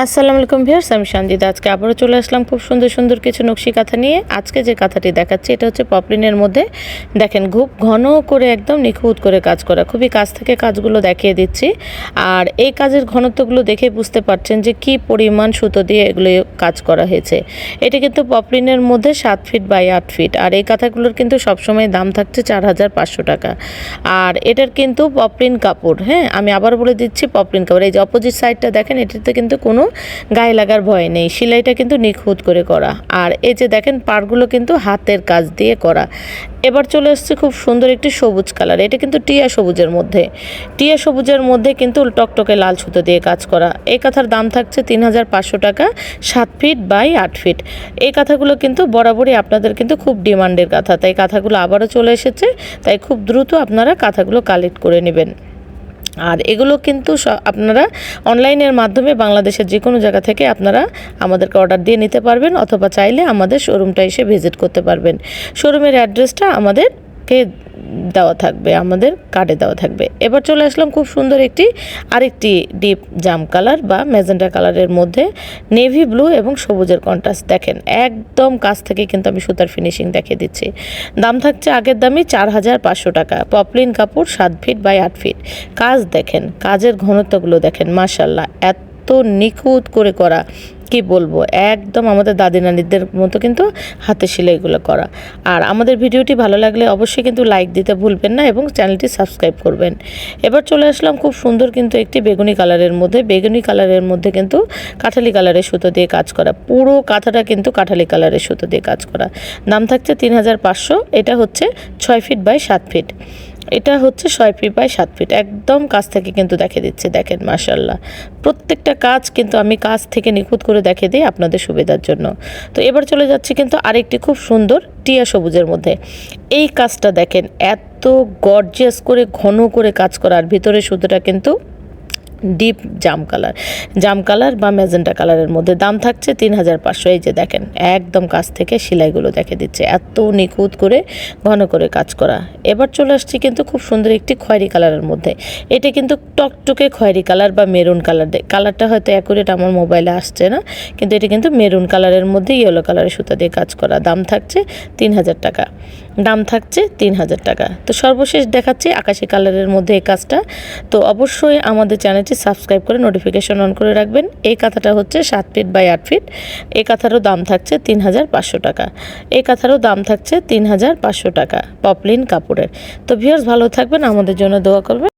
আসসালামু আলাইকুম ভিউয়ার্স, আমি সঞ্জিত আজকে আবারও চলে আসলাম খুব সুন্দর সুন্দর কিছু নকশি কাঁথা নিয়ে। আজকে যে কাঁথাটি দেখাচ্ছি, এটা হচ্ছে পপলিনের মধ্যে। দেখেন, খুব ঘন করে একদম নিখুঁত করে কাজ করা, খুবই কাছ থেকে কাজগুলো দেখিয়ে দিচ্ছি। আর এই কাজের ঘনত্বগুলো দেখে বুঝতে পারছেন যে কি পরিমাণ সুতো দিয়ে এগুলো কাজ করা হয়েছে। এটা কিন্তু পপলিনের মধ্যে সাত ফিট বাই আট ফিট। আর এই কাঁথাগুলোর কিন্তু সবসময় দাম থাকছে চার হাজার পাঁচশো টাকা। আর এটার কিন্তু পপলিন কাপড় হ্যাঁ? আমি আবার বলে দিচ্ছি পপলিন কাপড়। এই যে অপোজিট সাইডটা দেখেন, এটাতে কিন্তু কোনো গায়ে লাগার ভয় নেই। সেলাইটা কিন্তু নিখুঁত করে করা। আর এই যে দেখেন, পাড়গুলো কিন্তু হাতের কাজ দিয়ে করা। এবার চলে আসছে খুব সুন্দর একটি সবুজ কালার। এটা কিন্তু টিয়া সবুজের মধ্যে। টিয়া সবুজের মধ্যে কিন্তু টকটকে লাল সুতো দিয়ে কাজ করা। এই কাঁথার দাম থাকছে তিন হাজার পাঁচশো টাকা, সাত ফিট বাই আট ফিট। এই কাঁথাগুলো কিন্তু বরাবরই আপনাদের কিন্তু খুব ডিমান্ডের কাঁথা। তাই কাঁথাগুলো আবারও চলে এসেছে। তাই খুব দ্রুত আপনারা কাঁথাগুলো কালেক্ট করে নেবেন। আর এগুলো কিন্তু আপনারা অনলাইনের মাধ্যমে বাংলাদেশের যে কোনো জায়গা থেকে আপনারা আমাদেরকে অর্ডার দিয়ে নিতে পারবেন অথবা চাইলে আমাদের শোরুমটা এসে ভিজিট করতে পারবেন। শোরুমের অ্যাড্রেসটা আমাদেরকে দেওয়া থাকবে, আমাদের কার্ডে দেওয়া থাকবে। এবার চলে আসলাম খুব সুন্দর একটি, আরেকটি ডিপ জাম কালার বা ম্যাজেন্টা কালারের মধ্যে নেভি ব্লু এবং সবুজের কন্ট্রাস্ট দেখেন, একদম কাছ থেকে কিন্তু আমি সুতার ফিনিশিং দেখিয়ে দিচ্ছি। দাম থাকছে আগের দামই চার হাজার পাঁচশো টাকা। পপলিন কাপড় সাত ফিট বাই আট ফিট কাজ দেখেন, কাজের ঘনত্বগুলো দেখেন মাশাল্লাহ এত নিখুঁত করে করা। কি বলব? একদম আমাদের দাদি নানিদের মতো কিন্তু হাতে সেলাইগুলো করা। আর আমাদের ভিডিওটি ভালো লাগলে অবশ্যই কিন্তু লাইক দিতে ভুলবেন না এবং চ্যানেলটি সাবস্ক্রাইব করবেন। এবার চলে আসলাম খুব সুন্দর কিন্তু একটি বেগুনি কালারের মধ্যে। বেগুনি কালারের মধ্যে কিন্তু কাঠালি কালারের সুতো দিয়ে কাজ করা। পুরো কাঁথাটা কিন্তু কাঠালি কালারের সুতো দিয়ে কাজ করা। দাম থাকছে তিন হাজার পাঁচশো, এটা হচ্ছে ছয় ফিট বাই সাত ফিট। এটা হচ্ছে ছয় ফিট বাই সাত ফিট একদম কাছ থেকে কিন্তু দেখে দিচ্ছে, দেখেন মাশাল্লাহ প্রত্যেকটা কাজ কিন্তু আমি কাজ থেকে নিখুঁত করে দেখে দিই আপনাদের সুবিধার জন্য। তো এবার চলে যাচ্ছে কিন্তু আরেকটি খুব সুন্দর টিয়া সবুজের মধ্যে। এই কাজটা দেখেন, এত গর্জিয়াস করে ঘন করে কাজ করার ভিতরে সুতোটা কিন্তু ডিপ জাম কালার। জাম কালার বা ম্যাজেন্টা কালারের মধ্যে দাম থাকছে তিন হাজার পাঁচশো। এই যে দেখেন, একদম কাছ থেকে সেলাইগুলো দেখে দিচ্ছে। এত নিখুঁত করে, ঘন করে কাজ করা। এবার চলে আসছি কিন্তু খুব সুন্দর একটি খয়েরি কালারের মধ্যে। এটা কিন্তু টকটকে খয়েরি কালার বা মেরুন কালার কালারটা হয়তো অ্যাকুরেট আমার মোবাইলে আসছে না, কিন্তু এটা কিন্তু মেরুন কালারের মধ্যে ইয়েলো কালারের সুতা দিয়ে কাজ করা। দাম থাকছে তিন হাজার টাকা। দাম থাকছে তিন হাজার টাকা। তো সর্বশেষ দেখাচ্ছি আকাশি কালারের মধ্যে এই কাজটা। তো অবশ্যই আমাদের চ্যানেলটি সাবস্ক্রাইব করে নোটিফিকেশন অন করে রাখবেন। এই কাঁথাটা হচ্ছে সাত ফিট বাই আট ফিট এই কাঁথারও দাম থাকছে তিন হাজার পাঁচশো টাকা। এই কাঁথারও দাম থাকছে তিন হাজার পাঁচশো টাকা। পপলিন কাপড়ের। তো ভিউয়ার্স ভালো থাকবেন, আমাদের জন্য দোয়া করবেন।